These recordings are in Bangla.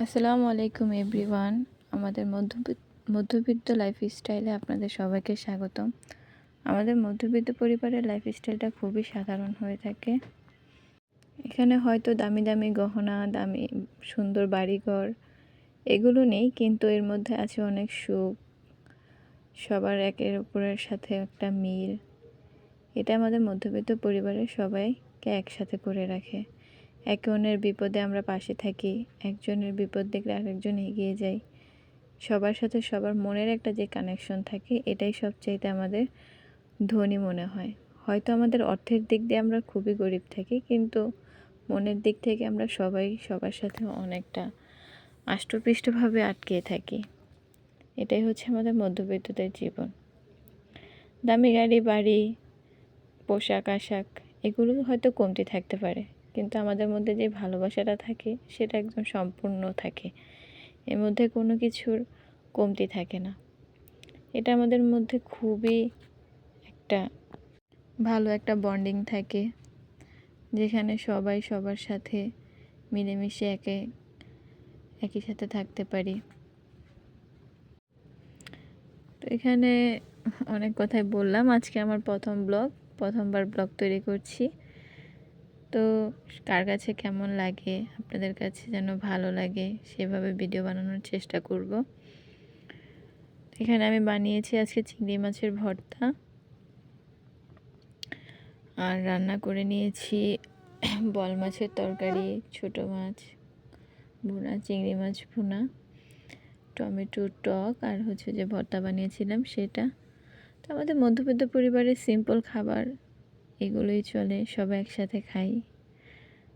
আসসালামু আলাইকুম এভরিওয়ান। আমাদের মধ্যবিত্ত মধ্যবিত্ত লাইফস্টাইলে আপনাদের সবাইকে স্বাগতম। আমাদের মধ্যবিত্ত পরিবারের লাইফস্টাইলটা খুবই সাধারণ হয়ে থাকে। এখানে হয়তো দামি দামি গহনা, দামি সুন্দর বাড়িঘর, এগুলো নেই, কিন্তু এর মধ্যে আছে অনেক সুখ। সবার একের অপরের সাথে একটা মিল। এটা আমাদের মধ্যবিত্ত পরিবারের সবাইকে একসাথে করে রাখে। একে অন্যের বিপদে আমরা পাশে থাকি, একজনের বিপদ দেখলে আরেকজন এগিয়ে যাই সবার সাথে সবার মনের একটা যে কানেকশন থাকে, এটাই সবচাইতে আমাদের ধনী মনে হয়। হয়তো আমাদের অর্থের দিক দিয়ে আমরা খুবই গরিব থাকি, কিন্তু মনের দিক থেকে আমরা সবাই সবার সাথে অনেকটা আষ্টপৃষ্টভাবে আটকে থাকি। এটাই হচ্ছে আমাদের মধ্যবিত্তদের জীবন। দামি গাড়ি, বাড়ি, পোশাক, আশাক, এগুলো হয়তো কমতি থাকতে পারে। কিন্তু আমাদের মধ্যে যে ভালোবাসাটা থাকে, সেটা একদম সম্পূর্ণ থাকে। এর মধ্যে কোনো কিছুর কমতি থাকে না। এটা আমাদের মধ্যে খুবই একটা ভালো একটা বন্ডিং থাকে, যেখানে সবাই সবার সাথে মিলেমিশে একে, একই সাথে থাকতে পারি। তো এখানে অনেক কথাই বললাম। আজকে আমার প্রথম ব্লগ, প্রথমবার ব্লগ তৈরি করছি। তো কার কাছে কেমন লাগে, আপনাদের কাছে যেন ভালো লাগে, সেভাবে ভিডিও বানানোর চেষ্টা করব। এখানে আমি বানিয়েছি আজকে চিংড়ি মাছের ভর্তা। আর রান্না করে নিয়েছি বল মাছের তরকারি, ছোট মাছ ভুনা, চিংড়ি মাছ ভুনা, টমেটো টক, আর হচ্ছে যে ভর্তা বানিয়েছিলাম সেটা। তো আমাদের মধ্যবিত্ত পরিবারের সিম্পল খাবার এগুলোই চলে, সবাই একসাথে খাই।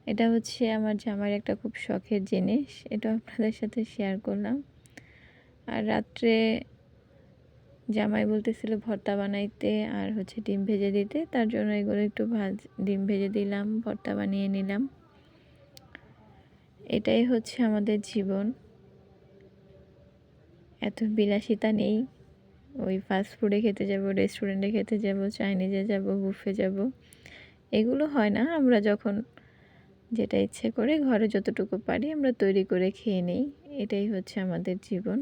এটা হচ্ছে আমার জামার একটা খুব শখের জিনিস এটা আপনাদের সাথে শেয়ার করলাম। আর রাত্রে জামাই বলতেছিল ভর্তা বানাইতে আর হচ্ছে ডিম ভেজে দিতে, তার জন্য এগুলো একটু ভাজ, ডিম ভেজে দিলাম, ভর্তা বানিয়ে নিলাম। এটাই হচ্ছে আমাদের জীবন। এত বিলাসিতা নেই। ওই ফাস্ট ফুডে খেতে যাব রেস্টুরেন্টে খেতে যাব চাইনিজে যাব বুফে যাব। এগুলো হয় না, আমরা যখন যেটা ইচ্ছে করে ঘরে যতটুকু পারি আমরা তৈরি করে খেয়ে নিই। এটাই হচ্ছে আমাদের জীবন।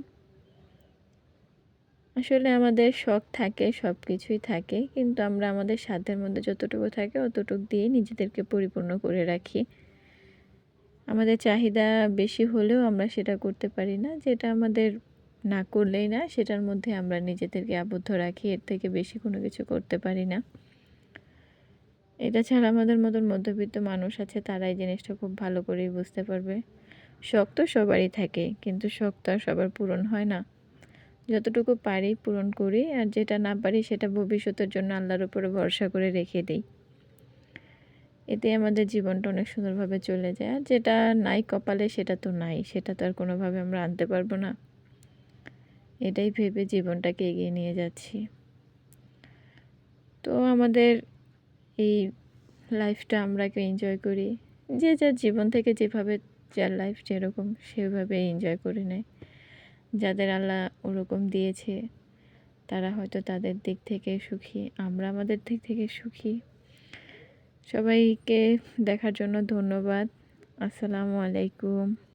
আসলে আমাদের শখ থাকে সব কিছুই থাকে, কিন্তু আমরা আমাদের সাধ্যের মধ্যে যতটুকু থাকে অতটুকু দিয়ে নিজেদেরকে পরিপূর্ণ করে রাখি। আমাদের চাহিদা বেশি হলেও আমরা সেটা করতে পারি না, যেটা আমাদের না করলেই না, সেটার মধ্যে আমরা নিজেদেরকে আবদ্ধ রাখি, এর থেকে বেশি কোনো কিছু করতে পারি না। এটা ছাড়া আমাদের মতন মধ্যবিত্ত মানুষ আছে, তারা এই জিনিসটা খুব ভালো করেই বুঝতে পারবে। শখ তো সবারই থাকে, কিন্তু শখ তো আর সবার পূরণ হয় না। যতটুকু পারি পূরণ করি, আর যেটা না পারি সেটা ভবিষ্যতের জন্য আল্লাহর উপরে ভরসা করে রেখে দিই। এতে আমাদের জীবনটা অনেক সুন্দরভাবে চলে যায়, আর যেটা নাই কপালে সেটা তো নাই, সেটা তো আর কোনোভাবে আমরা আনতে পারব না। এটাই ভেবে জীবনটাকে এগিয়ে নিয়ে যাচ্ছি। তো আমাদের এই লাইফটা আমরা কেউ এনজয় করি। যে যার জীবন থেকে যেভাবে যার লাইফ যেরকম সেভাবে এনজয় করে নেয়। যাদের আল্লাহ ওরকম দিয়েছে, তারা হয়তো তাদের দিক থেকে সুখী, আমরা আমাদের দিক থেকে সুখী। সবাইকে দেখার জন্য ধন্যবাদ। আসসালামু আলাইকুম।